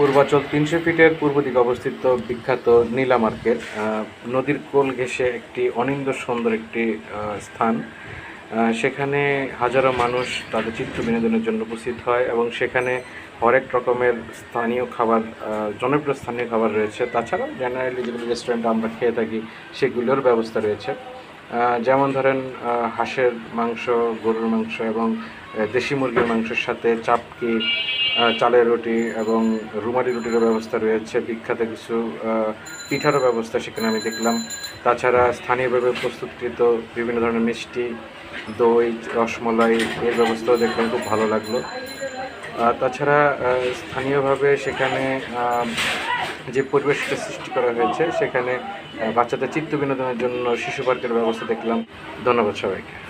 পূর্বাচল তিনশো ফিটের পূর্ব দিকে অবস্থিত বিখ্যাত নীলা মার্কেট নদীর কোল ঘেঁষে একটি অনিন্দ সুন্দর একটি স্থান। সেখানে হাজারো মানুষ তাদের চিত্র বিনোদনের জন্য উপস্থিত হয় এবং সেখানে হরেক রকমের স্থানীয় খাবার জনপ্রিয় স্থানীয় খাবার রয়েছে। তাছাড়াও জেনারেলি যেগুলো রেস্টুরেন্টে আমরা খেয়ে থাকি, সেগুলোর ব্যবস্থা রয়েছে। যেমন ধরেন হাঁসের মাংস, গরুর মাংস এবং দেশি মুরগির মাংসের সাথে চাপকি চালের রুটি এবং রুমালি রুটিরও ব্যবস্থা রয়েছে, বিখ্যাত কিছু পিঠারও ব্যবস্থা সেখানে আমি দেখলাম। তাছাড়া স্থানীয়ভাবে প্রস্তুতকৃত বিভিন্ন ধরনের মিষ্টি, দই, রসমলাই এর ব্যবস্থাও দেখলাম, খুব ভালো লাগল। তাছাড়া স্থানীয়ভাবে সেখানে যে পরিবেশটা সৃষ্টি করা হয়েছে, সেখানে বাচ্চাদের চিত্ত বিনোদনের জন্য শিশু পার্কের ব্যবস্থা দেখলাম। ধন্যবাদ সবাইকে।